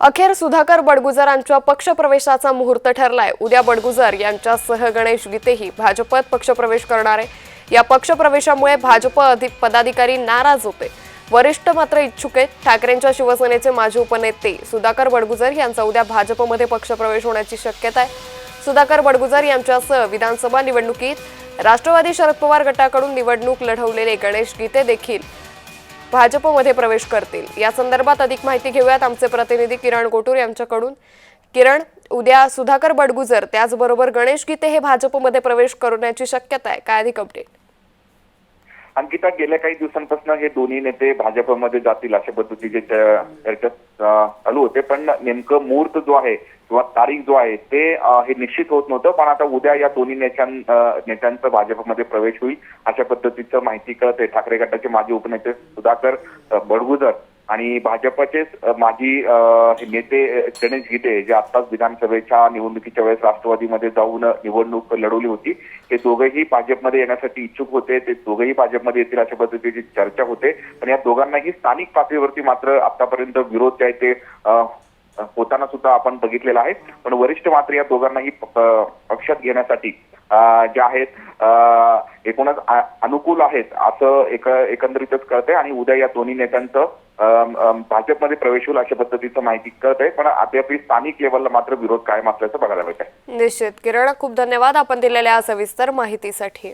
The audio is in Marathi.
अखेर सुधाकर बडगुजरांच्या पक्षप्रवेशाचा मुहूर्त ठरलाय. उद्या बडगुजर यांच्यासह गणेश गीतेही भाजपत पक्षप्रवेश करणार. आहे या पक्षप्रवेशामुळे भाजप अधिक पदाधिकारी नाराज होते. वरिष्ठ मात्र इच्छुक आहेत. ठाकरेंच्या शिवसेनेचे माजी उपनेते सुधाकर बडगुजर यांचा उद्या भाजपमध्ये पक्षप्रवेश होण्याची शक्यता आहे. सुधाकर बडगुजर यांच्यासह विधानसभा निवडणुकीत राष्ट्रवादी शरद पवार गटाकडून निवडणूक लढवलेले गणेश गीते देखील भाजपमध्ये प्रवेश करतील. या संदर्भात अधिक माहिती घेऊयात आमचे प्रतिनिधी किरण गोटूर यांच्याकडून. किरण उद्या सुधाकर बडगुजर त्याचबरोबर गणेश गीते हे भाजपमध्ये प्रवेश करण्याची शक्यता आहे. काय अधिक अपडेट अंकिता गेल्या काही दिवसांपासून हे दोन्ही नेते भाजपमध्ये जातील अशा पद्धतीचे चर्चा चालू होते. पण नेमकं मुहूर्त जो आहे किंवा तारीख जो आहे ते हे निश्चित होत नव्हतं. पण आता उद्या या दोन्ही नेत्यां नेत्यांचा भाजपमध्ये प्रवेश होईल अशा पद्धतीचं माहिती कळते ठाकरे गटाचे माजी उपनेते सुधाकर बडगुजर आणि भाजपचेच माजी नेते गणेश गीते जे आत्ताच विधानसभेच्या निवडणुकीच्या वेळेस राष्ट्रवादीमध्ये जाऊन निवडणूक लढवली होती. हे दोघेही भाजपमध्ये येण्यासाठी इच्छुक होते. ते दोघंही भाजपमध्ये येतील अशा पद्धतीची चर्चा होते. पण या दोघांनाही स्थानिक पातळीवरती मात्र आतापर्यंत विरोध जे आहे ते होताना सुद्धा आपण बघितलेला आहे. पण वरिष्ठ मात्र या दोघांनाही पक्षात घेण्यासाठी ज्या जे आहेत एकूणच अनुकूल आहेत असं एक एकंदरीतच कळतंय. आणि उद्या या दोन्ही नेत्यांचं भाजपमध्ये प्रवेश होईल अशा पद्धतीचं माहिती कळत आहे पण अद्याप स्थानिक लेवलला मात्र विरोध कायम असल्याचं बघायला मिळत आहे निश्चित. किरण खूप धन्यवाद आपण दिलेल्या सविस्तर माहितीसाठी.